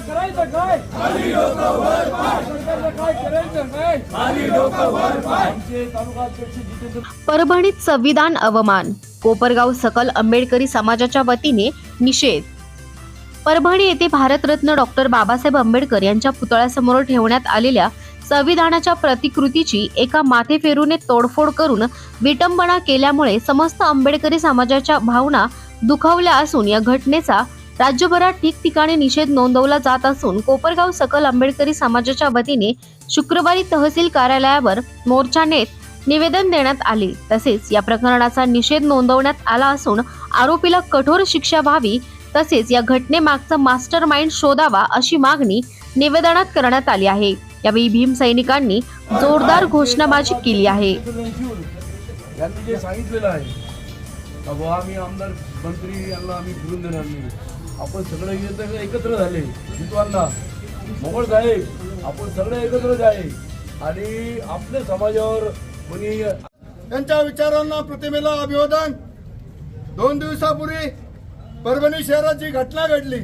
करायचं काय परभणीत संविधान अवमान कोपरगाव सकल आंबेडकरी समाजाच्या वतीने निषेध. परभणी येथे भारतरत्न डॉक्टर बाबासाहेब आंबेडकर यांच्या पुतळ्यासमोर ठेवण्यात आलेल्या संविधानाच्या प्रतिकृतीची एका माथेफेरूने तोडफोड करून विटंबना केल्यामुळे समस्त आंबेडकरी समाजाच्या भावना दुखावल्या असून या घटनेचा राज्यभरात ठिकठिकाणी निषेध नोंदवला जात असून कोपरगाव सकल आंबेडकरी समाजाच्या वतीने शुक्रवारी तहसील कार्यालयावर मोर्चा नेत निवेदन देण्यात आले. तसेच या प्रकरणाचा निषेध नोंदवण्यात आला असून आरोपीला कठोर शिक्षा व्हावी तसेच या घटनेमागचा मास्टर माइंड शोधावा अशी मागणी निवेदनात करण्यात आली आहे. यावेळी भीम सैनिकांनी जोरदार घोषणाबाजी केली आहे का आम्ही आमदार मंत्री यांना आम्ही फिरून देणार नाही. आपण सगळे एकत्र एकत्र झाले. हिंदुत्वांना मोगळ साहेब आपण सगळे एकत्रच आहे आणि आपल्या समाजावर कोणी त्यांच्या विचारांना प्रतिमेला अभिवादन. दोन दिवसापूर्वी परभणी शहरात जी घटना घडली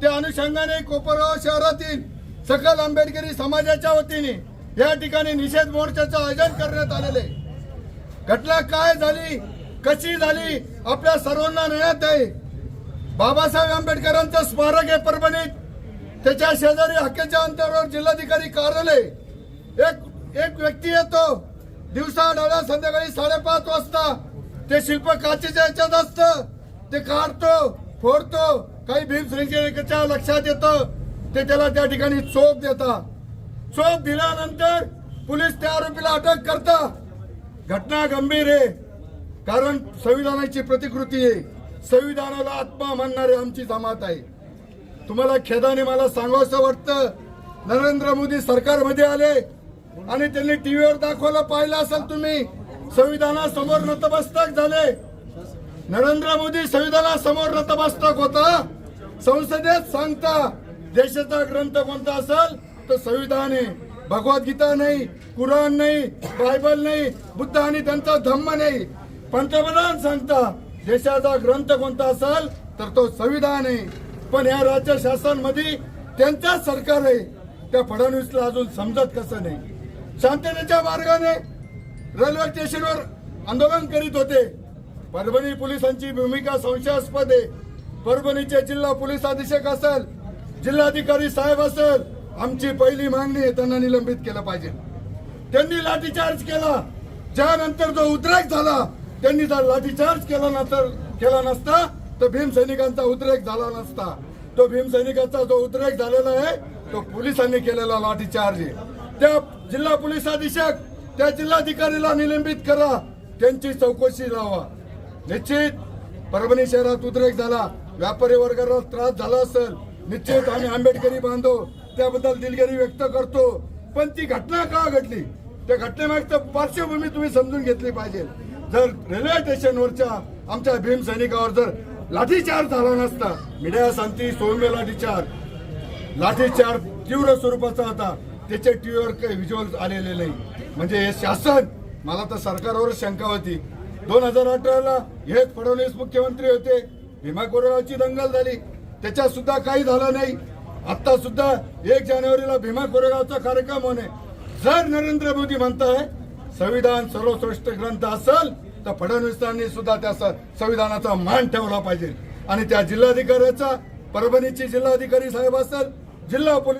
त्या अनुषंगाने कोपरगाव शहरातील सकल आंबेडकरी समाजाच्या वतीने या ठिकाणी निषेध मोर्चाचं आयोजन करण्यात आलेले घटना काय झाली कशी झाली? आपल्या सर्वांना नेण्यात आहे. बाबासाहेब आंबेडकरांचं स्मारक आहे परभणीत. त्याच्या शेजारी हक्केच्या अंतरावर जिल्हाधिकारी कार्यालय. एक एक व्यक्ती येतो. दिवसा डाव्या संध्याकाळी साडेपाच वाजता. ते शिल्प काचेच्या याच्यात असतं. ते काढतो फोडतो. काही भीम सैनिकाच्या लक्षात येतं. ते त्याला त्या ठिकाणी चोप देता चोप दिल्यानंतर पोलीस त्या आरोपीला अटक करता घटना गंभीर आहे. कारण संविधानाची प्रतिकृती आहे. संविधानाला आत्मा मानणारे आमची जमात आहे. तुम्हाला खेदाने मला सांगावंसं वाटतं नरेंद्र मोदी सरकारमध्ये आले आणि त्यांनी टीव्हीवर दाखवलं पाहिलं असेल तुम्ही संविधानासमोर नतमस्तक झाले. नरेंद्र मोदी संविधानासमोर नतमस्तक होता. संसदेत सांगता देशाचा ग्रंथ कोणता असेल तर संविधान आहे. भगवद्गीता नाही कुराण नाही बायबल नाही बुद्ध आणि त्यांचा धम्म नाही. पंतप्रधान सांगता देशाचा ग्रंथ कोणता असेल तर तो संविधान आहे. पण या राज्य शासनमध्ये त्यांचाच सरकार आहे. त्या फडणवीसला अजून समजत कसं नाही. शांततेच्या मार्गाने रेल्वे स्टेशनवर आंदोलन करीत होते. परभणी पोलिसांची भूमिका संशयास्पद आहे. परभणीचे जिल्हा पोलीस अधीक्षक असेल जिल्हाधिकारी साहेब असेल आमची पहिली मागणी आहे त्यांना निलंबित केलं पाहिजे. त्यांनी लाठीचार्ज केला. ज्यानंतर जो उद्रेक झाला. त्यांनी जर लाठीचार्ज केला नंतर केला नसता तर भीम सैनिकांचा उद्रेक झाला नसता. तो भीमसैनिकांचा जो उद्रेक झालेला आहे तो पोलिसांनी केलेला लाठीचार्ज त्या जिल्हा पोलीस अधीक्षक त्या जिल्हाधिकारीला निलंबित करा. त्यांची चौकशी लावा. निश्चित परभणी शहरात उद्रेक झाला. व्यापारी वर्गाला त्रास झाला असेल निश्चित आम्ही आंबेडकरी बांधव. त्याबद्दल दिलगिरी व्यक्त करतो. पण ती घटना का घडली? त्या घटनेमागचं पार्श्वभूमी तुम्ही समजून घेतली पाहिजे. जर रेल्वे स्टेशनवरच्या आमच्या भीम सैनिकावर जर लाठीचार्ज झाला नसता मीडिया सांगती सौम्य लाठीचार्ज. लाठीचार्ज तीव्र स्वरूपाचा होता. त्याच्या टीव्हीवर काही व्हिज्युअल आलेले नाही. म्हणजे हे शासन मला तर सरकारवर शंका होती. दोन हजार अठराला हेच फडणवीस मुख्यमंत्री होते. भीमा कोरेगावची दंगल झाली. त्याच्यात सुद्धा काही झालं नाही. आता सुद्धा एक जानेवारीला भीमा कोरेगावचा कार्यक्रम होणे. जर नरेंद्र मोदी म्हणताय संविधान सर्वश्रेष्ठ ग्रंथ असेल तर फडणवीसांनी सुद्धा त्या संविधानाचा मान ठेवला पाहिजे. आणि त्या जिल्हाधिकाऱ्याचा परभणीचे जिल्हाधिकारी साहेब असेल जिल्हा पोलीस